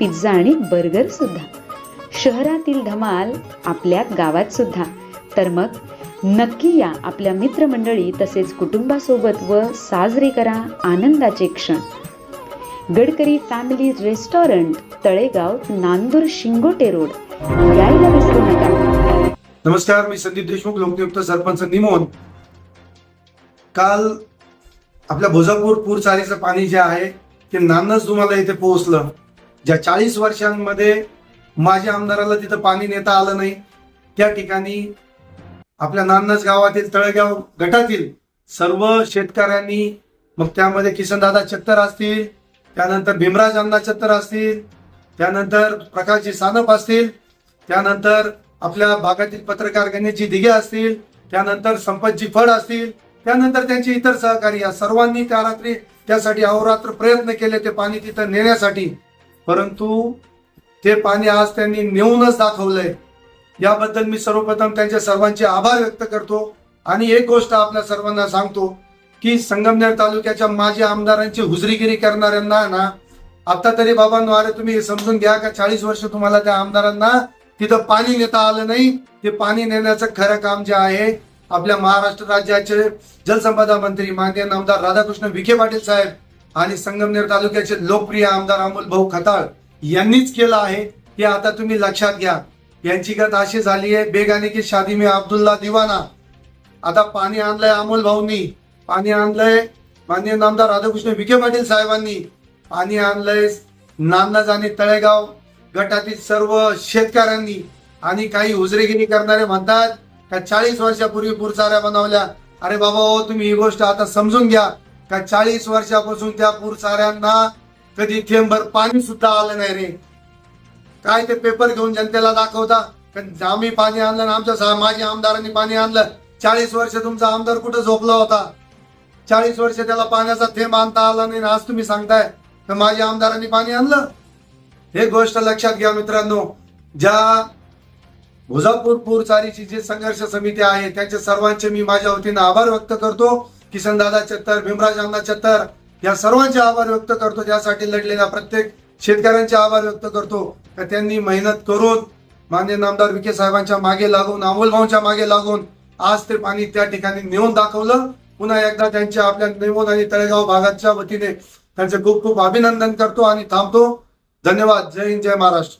Pizza आणि burger सुद्धा. शहरातील धमाल आपल्या गावात सुद्धा. तर मग नक्की या आपल्या मित्रमंडळी तसेच कुटुंबासोबत व साजरे करा आनंदाचे क्षण. Gadkari family restaurant Talegaon Nandur Shingote road. यायला विसरू नका. नमस्कार मी संदीप देशमुख लोकनियुक्त सरपंच निमोन. काल आपल्या भोजापूर पूर चारीचं पाणी जे आहे ते नानच तुम्हाला इथे पोहोचलं. ज्या चाळीस वर्षांमध्ये माझ्या आमदाराला तिथं पाणी नेता आलं नाही त्या ठिकाणी आपल्या नानस गावातील तळेगाव गटातील सर्व शेतकऱ्यांनी मग त्यामध्ये किसनदादा चत्तर असतील त्यानंतर भीमराज अण्णा चत्तर असतील त्यानंतर प्रकाशजी सानप असतील त्यानंतर आपल्या भागातील पत्रकार गणेशजी दिघे असतील त्यानंतर संपतजी फड असतील त्यानंतर त्यांचे इतर सहकारी या सर्वांनी त्या रात्री त्यासाठी अहोरात्र प्रयत्न केले ते पाणी तिथं नेण्यासाठी. परंतु ते पाणी आज त्यांनी नेऊनच दाखवलंय. याबद्दल मी सर्वप्रथम त्यांच्या सर्वांचे आभार व्यक्त करतो आणि एक गोष्ट आपल्या सर्वांना सांगतो की संगमनेर तालुक्याच्या माजी आमदारांची हुजरीगिरी करणाऱ्यांना ना आता तरी बाबांनो अरे तुम्ही समजून घ्या का चाळीस वर्ष तुम्हाला त्या आमदारांना तिथं पाणी नेता आलं नाही ते पाणी नेण्याचं खरं काम जे आहे आपल्या महाराष्ट्र राज्याचे जलसंपदा मंत्री माननीय आमदार राधाकृष्ण विखे पाटील साहेब आणि संगमनेर तालुक्याचे लोकप्रिय आमदार अमोल भाऊ खताळ यांनीच केलं आहे. हे आता तुम्ही लक्षात घ्या. यांची गत अशी झाली आहे बेगाने की शादी में अब्दुल्ला दिवाना. आता पाणी आणलंय अमोल भाऊनी. पाणी आणलंय माननीय नामदार राधाकृष्ण विखे पाटील साहेबांनी. पाणी आणलंय नांदज आणि तळेगाव गटातील सर्व शेतकऱ्यांनी. आणि काही हुजरेगिरी करणारे म्हणतात का चाळीस वर्षापूर्वी पुरचाऱ्या बनवल्या. अरे बाबा हो तुम्ही ही गोष्ट आता समजून घ्या. का चाळीस वर्षापासून त्या पुरचाऱ्यांना कधी थेंबर पाणी सुद्धा आलं नाही रे. काय ते पेपर घेऊन जनतेला दाखवता? कारण आम्ही पाणी आणलं आणि आमच्या माझ्या आमदारांनी पाणी आणलं. चाळीस वर्ष तुमचा आमदार कुठं झोपला होता? चाळीस वर्ष त्याला पाण्याचा थेंब आणता आला नाही आज तुम्ही सांगताय तर माझ्या आमदारांनी पाणी आणलं? हे गोष्ट लक्षात घ्या मित्रांनो. ज्या भुजापूर पूर चारीची जी संघर्ष समिती आहे त्यांच्या सर्वांचे मी माझ्या वतीनं आभार व्यक्त करतो. किसनदादा चत्तर भीमराज अण्णा चत्तर या सर्वांचे आभार व्यक्त करतो. त्यासाठी लढलेल्या प्रत्येक शेतकऱ्यांचे आभार व्यक्त करतो. का त्यांनी मेहनत करून मान्य नामदार विखे साहेबांच्या मागे लागून अमोलभाऊंच्या मागे लागून आज ते पाणी त्या ठिकाणी नेऊन दाखवलं. पुन्हा एकदा त्यांच्या आपल्या नेमोन आणि तळेगाव भागाच्या वतीने त्यांचे खूप खूप अभिनंदन करतो आणि थांबतो. धन्यवाद. जय हिंद जय महाराष्ट्र.